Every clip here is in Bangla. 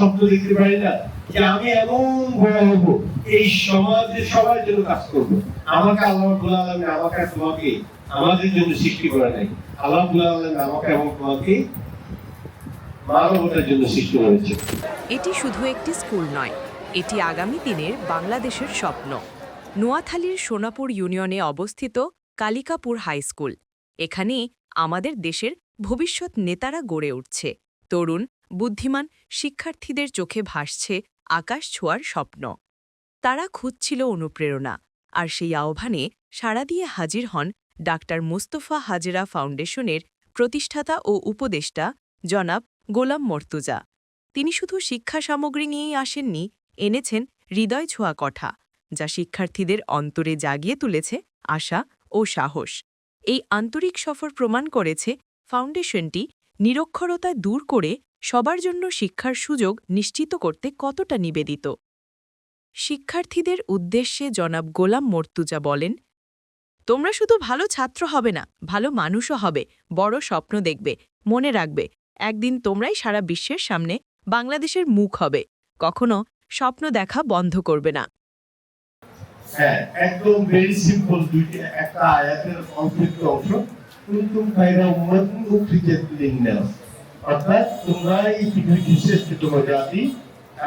স্বপ্ন দেখতে পারি না যে আমি এমন বড় হব। এই সমাজের সবার জন্য কাজ করব। আমাকে আল্লাহ রাব্বুল আলামিন আমাকে তোমাকে আমাদের জন্য সৃষ্টি করে নাই। আল্লাহ রাব্বুল আলামিন আমাকে এবং তোমাকে মানবতার জন্য সৃষ্টি করেছে। এটি শুধু একটি স্কুল নয়, এটি আগামী দিনের বাংলাদেশের স্বপ্ন। নোয়াখালীর সোনাপুর ইউনিয়নে অবস্থিত কালিকাপুর হাই স্কুল। এখানে আমাদের দেশের ভবিষ্যৎ নেতারা গড়ে উঠছে। তরুণ বুদ্ধিমান শিক্ষার্থীদের চোখে ভাসছে আকাশ ছোঁয়ার স্বপ্ন। তারা খুঁজছিল অনুপ্রেরণা, আর সেই আহ্বানে সাড়া দিয়ে হাজির হন ডাক্তার মুস্তফা হাজেরা ফাউন্ডেশনের প্রতিষ্ঠাতা ও উপদেষ্টা জনাব গোলাম মর্তুজা। তিনি শুধু শিক্ষা সামগ্রী নিয়েই আসেননি, এনেছেন হৃদয় ছোঁয়া কথা, যা শিক্ষার্থীদের অন্তরে জাগিয়ে তুলেছে আশা ও সাহস। এই আন্তরিক সফর প্রমাণ করেছে ফাউন্ডেশনটি নিরক্ষরতা দূর করে সবার জন্য শিক্ষার সুযোগ নিশ্চিত করতে কতটা নিবেদিত? শিক্ষার্থীদের উদ্দেশ্যে জনাব গোলাম মর্তুজা বলেন, তোমরা শুধু ভালো ছাত্র হবে না, ভালো মানুষও হবে, বড় স্বপ্ন দেখবে, মনে রাখবে। একদিন তোমরাই সারা বিশ্বের সামনে বাংলাদেশের মুখ হবে। কখনো স্বপ্ন দেখা বন্ধ করবে না। হ্যাঁ একদম ভেরি সিম্পল একটা আয়াতের অংশ। লিন-নাস অর্থাৎ তোমরা এই পৃথিবীর শ্রেষ্ঠতম জাতি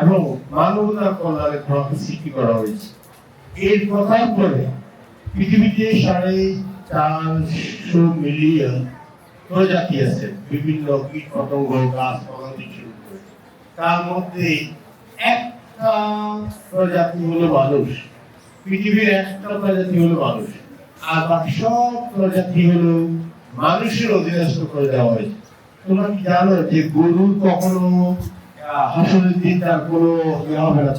এবং মানবতার কল্যাণে তোমাকে সৃষ্টি করা হয়েছে। এর কথার পরে পৃথিবীতে সাড়ে চারশো মিলিয়ন প্রজাতি আছে, বিভিন্ন কীট পতঙ্গ থেকে শুরু করে। তার মধ্যে একটা প্রজাতি হলো মানুষ। পৃথিবীর একটা প্রজাতি হলো মানুষ। আর বাকি সব প্রজাতি হলো মানুষের অধীনস্থ করে দেওয়া হয়েছে। তোমরা কি যে গরুর কখনো আহ, হাসরের দিন তার কোনো ইয়ে হবে না?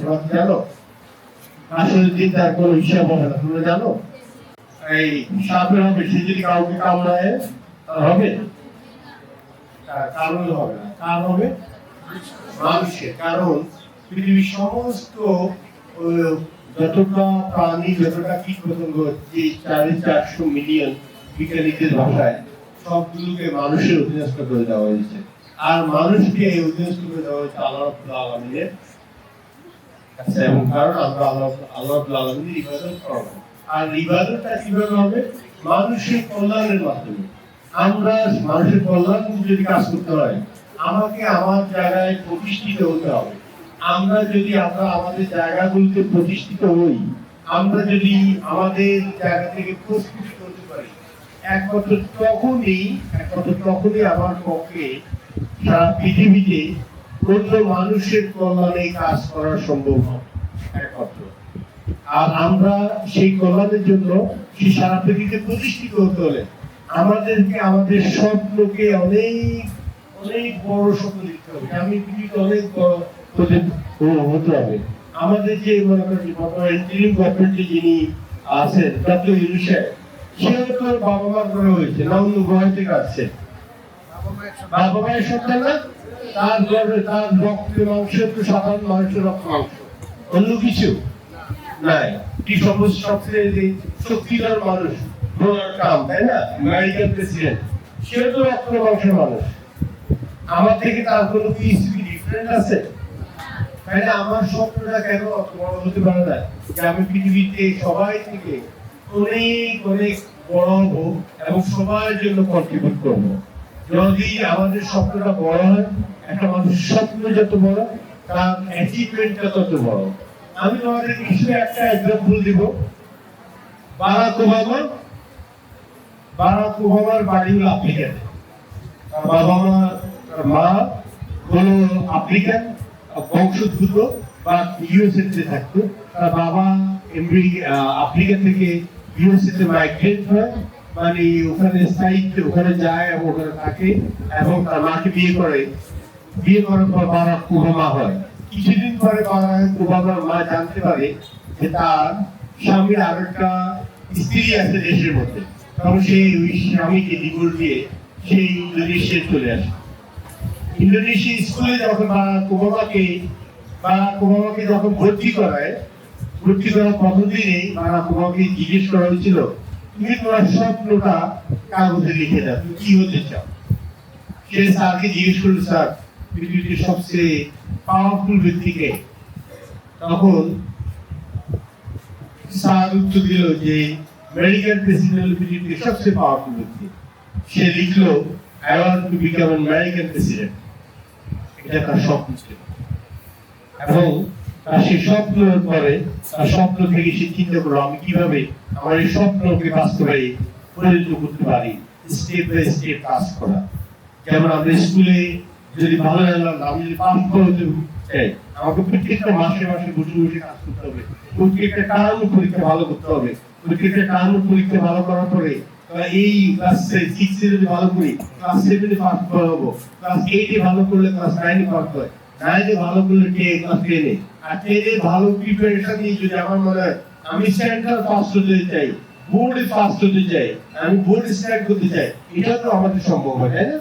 হাসরের দিন তার কোনো হবে না তোমরা জানো? এই সাপের হবে সে যদি কাউকে কামড়ায় তার হবে? কারণ হবে না। কার হবে? মানুষের। কারণ পৃথিবীর সমস্ত যতটা প্রাণী যতটা কীট পতঙ্গ যে চারশো মিলিয়ন বিজ্ঞানীদের ভাষায় সবগুলোকে মানুষের অধীনস্থ করে দেওয়া হয়েছে। আর মানুষকে অধীনস্থ করে দেওয়া হয়েছে আল্লাহ কাছে। এবং কারণ আমরা আল্লাহ আল্লাহ ইবাদত করব। আর ইবাদতটা কীভাবে হবে? মানুষের কল্যাণের মাধ্যমে। আমরা মানুষের কল্যাণ যদি কাজ করতে হয়, আমাকে আমার জায়গায় প্রতিষ্ঠিত হতে হবে। আমরা যদি আমরা আমাদের জায়গাগুলোতে প্রতিষ্ঠিত হই, আমরা যদি আমাদের জায়গা থেকে প্রস্ফুটিত হতে পারি একমাত্র তখনই একমাত্র তখনই আমার পক্ষে সারা পৃথিবীতে অন্য মানুষের কল্যাণে কাজ করা সম্ভব একমাত্র আর আমরা সেই কল্যাণের জন্য সেই সারা পৃথিবীতে প্রতিষ্ঠিত হতে হলে আমাদেরকে আমাদের স্বপ্নকে অনেক অনেক বড় স্বপ্ন দেখতে হবে। আমি পৃথিবীতে অনেক বড় হতে হবে। আমাদের যে মনে করেন যিনি আছেন ডক্টর ইউনুসেফ সেও তো বাবা করে হয়েছে, না অন্য গ্রহ থেকে আসছে? বাবা মায়ের সন্তান না? তার গর্বে তার রক্ত মাংস তো সাধারণ মানুষের রক্ত মাংস। অন্য কিছু? নাই। কি সবচেয়ে শক্তিধর মানুষ ডোনাল্ড ট্রাম্প তাই না? প্রেসিডেন্ট সেও তো রক্ত মাংস মানুষ। আমার থেকে তার কোনো কি ডিফারেন্ট আছে? তাহলে আমার স্বপ্নটা কেন অত বড় হতে পারে না? যে আমি পৃথিবীতে সবাই থেকে অনেক অনেক বড় এবং সবার জন্য কন্ট্রিবিউট যদি আমাদের স্বপ্নটা বড় হয়, একটা মানুষের স্বপ্ন যত বড়, তার অ্যাচিভমেন্টটা তত বড়। আমি তোমাদের কিছু একটা এক্সাম্পল দিব। বারাক ওবামা, বারাক ওবামার বাড়ি হলো তার বাবা মা, তার মা আফ্রিকান বংশোদ্ভূত বা ইউএসএ থাকতো। তার বাবা এমনি আফ্রিকা থেকে মাইগ্রেট হয়। মানে ওখানে স্থায়িত্ব ওখানে যায় এবং ওখানে থাকে এবং তার মাকে বিয়ে করে। বিয়ে করার পর হয়। কিছুদিন পরে মা জানতে পারে যে তার স্বামীর আর একটা স্ত্রী আছে দেশের মধ্যে। তখন সেই ওই স্বামীকে দিয়ে সেই ইন্দোনেশিয়া চলে আসে। ইন্দোনেশিয়া স্কুলে যখন বারাক ওবামাকে বারাক ওবামাকে যখন ভর্তি করায় ভর্তি করার দিনেই বারাক ওবামাকে জিজ্ঞেস করা হয়েছিল, তুমি তোমার স্বপ্নটা কাগজে লিখে দাও? কি হতে চাও? সে স্যারকে জিজ্ঞেস করল, স্যার পৃথিবীর সবচেয়ে পাওয়ারফুল ব্যক্তিকে তখন স্যার উত্তর দিল যে আমেরিকান প্রেসিডেন্ট পৃথিবীর সবচেয়ে পাওয়ারফুল ব্যক্তি। সে লিখলো I want to become American president এটা তার স্বপ্ন ছিল। এবং তার সেই স্বপ্নের পরে তার স্বপ্ন থেকে সে চিন্তা করল, আমি কীভাবে আমার এই স্বপ্নকে বাস্তবে পরিণত করতে পারি? স্টেপ বাই স্টেপ কাজ করা। যেমন আমরা স্কুলে যদি ভালো রেজাল্ট আমি যদি পাস করতে চাই, আমাকে প্রত্যেকটা মাসে মাসে বসে বসে কাজ করতে হবে। প্রত্যেকটা টার্ম পরীক্ষা ভালো করতে হবে। প্রত্যেকটা টার্ম পরীক্ষা ভালো করার পরে এই ক্লাস সিক্স যদি ভালো করি ক্লাস সেভেনে পাস করব। ক্লাস এইটে ভালো করলে ক্লাস নাইনে পাস হয়। নাইনে ভালো করলে কে ক্লাস আর ভালো প্রিপারেশন নিয়ে যদি আমার মনে হয়, আমি ফার্স্ট হতে চাই বোর্ডে হতে চাই, আমি বোর্ড স্ট্যান্ড করতে চাই, এটা তো আমাদের সম্ভব হয়, তাই না?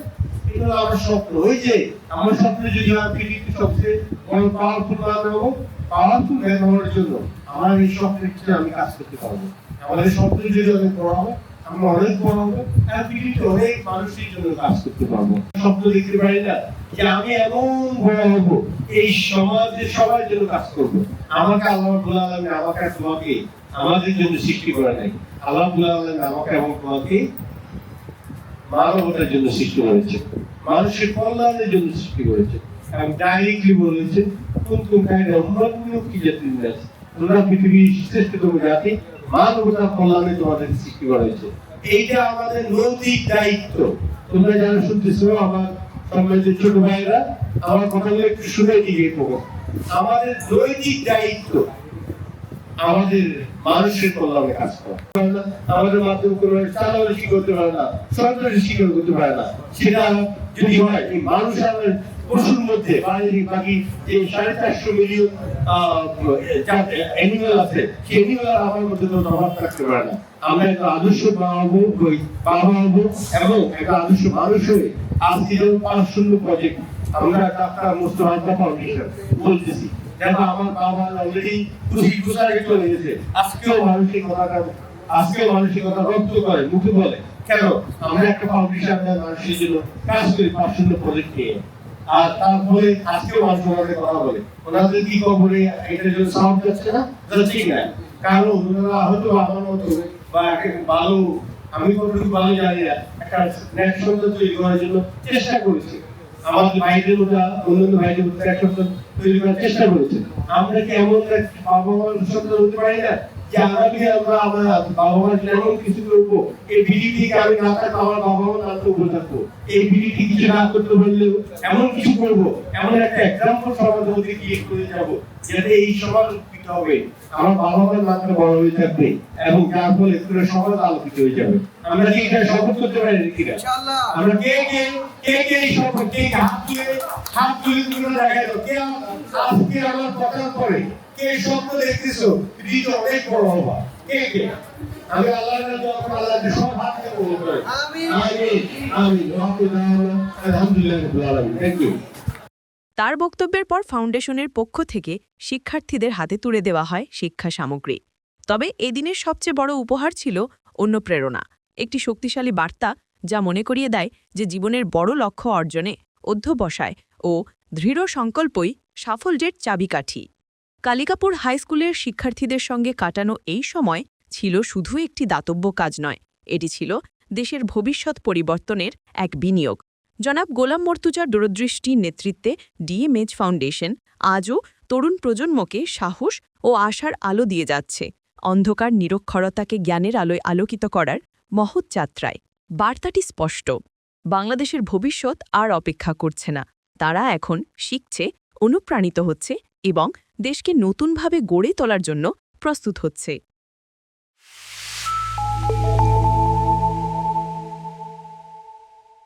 আমার স্বপ্ন। ওই যে, আমার যদি হয় পৃথিবীতে সবচেয়ে বড় পাওয়ারফুল হব পাওয়ারফুল হওয়ার জন্য আমার এই স্বপ্নের আমি কাজ করতে পারব। আমাদের স্বপ্ন যদি অনেক বড় হবে আমরা অনেক বড় হবে পৃথিবীতে অনেক মানুষের জন্য কাজ করতে পারব। স্বপ্ন দেখতে পারি না যে আমি এমন বড় এই সমাজের সবার জন্য কাজ করব। আমাকে আল্লাহ বলা আমাকে তোমাকে আমাদের জন্য সৃষ্টি করে নাই। আল্লাহ বলা আমাকে এবং তোমাকে মানবতার জন্য সৃষ্টি করেছে। মানুষের কল্যাণের জন্য সৃষ্টি করেছে। এবং ডাইরেক্টলি বলেছে, কোন কোন কায়দা উন্নতমূলক কি জাতি আছে তোমরা পৃথিবীর শ্রেষ্ঠতম জাতি, মানবতার কল্যাণে তোমাদের সৃষ্টি করা হয়েছে এইটা আমাদের নৈতিক দায়িত্ব। তোমরা যারা শুনতেছো আমার সম্মানিত ছোট ভাইরা আমার কথাগুলো একটু শুনে দিকে পড়ো আমাদের দৈনিক দায়িত্ব আমাদের মানুষের কল্যাণে কাজ করা। আমাদের মাধ্যমে কোনো শিখ করতে পারে না, সরকারি শিকার করতে পারে না। সেটা যদি হয় মানুষ আর পশুর মধ্যে বাকি বাকি যে সাড়ে চারশো মিলিয়ন অ্যানিমেল আছে আমার মধ্যে কোনো প্রভাব থাকতে পারে না। আমরা একটা আদর্শ এবং একটা আদর্শ মানুষ হয়ে পাঁচ শূন্য প্রজেক্ট আমরা ডাক্তার মোস্তফা ফাউন্ডেশন বলতেছি। আমার বাবা অলরেডি চলে গেছে। আজকেও মানুষের আজকেও মানুষের কথা রক্ত করে, মুখে বলে। কেন? আমরা একটা ফাউন্ডেশন মানুষের জন্য কাজ করি পাঁচশূন্য প্রজেক্ট নিয়ে। আর তারপরে আজকেও মানুষ ওনাদের কথা বলে। ওনাদের কি খবরে এটার জন্য সাউন্ড যাচ্ছে না? যাচ্ছে না। কারণ ওনারা হয়তো আমার মতো বা ভালো, আমি কতটুকু ভালো জানি না। একটা ন্যাশনাল তৈরি করার জন্য চেষ্টা করেছি। আমাদের ভাইদের মধ্যে অন্যান্য ভাইদের মধ্যে একটা তৈরি করার চেষ্টা করেছে। আমরা কি এমন এক বাবা মার সন্তান হতে পারি না? যে আগামী আমরা আমরা বাবা মার জন্য কিছু করব এই ভিডি থেকে আমি না থাকব আমার বাবা মা না তো উপরে থাকব? এই ভিডি কিছু না করতে পারলেও এমন কিছু করব এমন একটা এক্সাম্পল সমাজের মধ্যে গিয়ে করে যাব যাতে এই সমাজ উপকৃত হবে আমার বাবা মার মাত্রা বড় হয়ে থাকবে এবং যার ফলে পুরো সমাজ আলোকিত হয়ে যাবে। আমরা কি এটা শপথ করতে পারি কিনা আমরা কে কে কে কে এই সব কে হাত তুলে হাত তুলে তুলে দেখা কে আজকে আমার কথার পরে? কে স্বপ্ন দেখতেছো? অনেক বড় হবা। কে কে? আমি আল্লাহর নামে দোয়া আল্লাহকে সব হাত করে আমিন। আমিন আমিন। আলহামদুলিল্লাহ রাব্বিল আলামিন। থ্যাংক ইউ তার বক্তব্যের পর ফাউন্ডেশনের পক্ষ থেকে শিক্ষার্থীদের হাতে তুলে দেওয়া হয় শিক্ষা সামগ্রী। তবে এদিনের সবচেয়ে বড় উপহার ছিল অন্য প্রেরণা একটি শক্তিশালী বার্তা যা মনে করিয়ে দেয় যে জীবনের বড় লক্ষ্য অর্জনে অধ্যবসায় ও দৃঢ় সংকল্পই সাফল্যের চাবিকাঠি। কালিকাপুর হাইস্কুলের শিক্ষার্থীদের সঙ্গে কাটানো এই সময় ছিল শুধু একটি দাতব্য কাজ নয়, এটি ছিল দেশের ভবিষ্যৎ পরিবর্তনের এক বিনিয়োগ। জনাব গোলাম মর্তুজার দূরদৃষ্টির নেতৃত্বে ডিএমএচ ফাউন্ডেশন আজও তরুণ প্রজন্মকে সাহস ও আশার আলো দিয়ে যাচ্ছে। অন্ধকার নিরক্ষরতাকে জ্ঞানের আলোয় আলোকিত করার মহৎ যাত্রায়। বার্তাটি স্পষ্ট, বাংলাদেশের ভবিষ্যৎ আর অপেক্ষা করছে না। তারা এখন শিখছে, অনুপ্রাণিত হচ্ছে এবং দেশকে নতুনভাবে গড়ে তোলার জন্য প্রস্তুত হচ্ছে।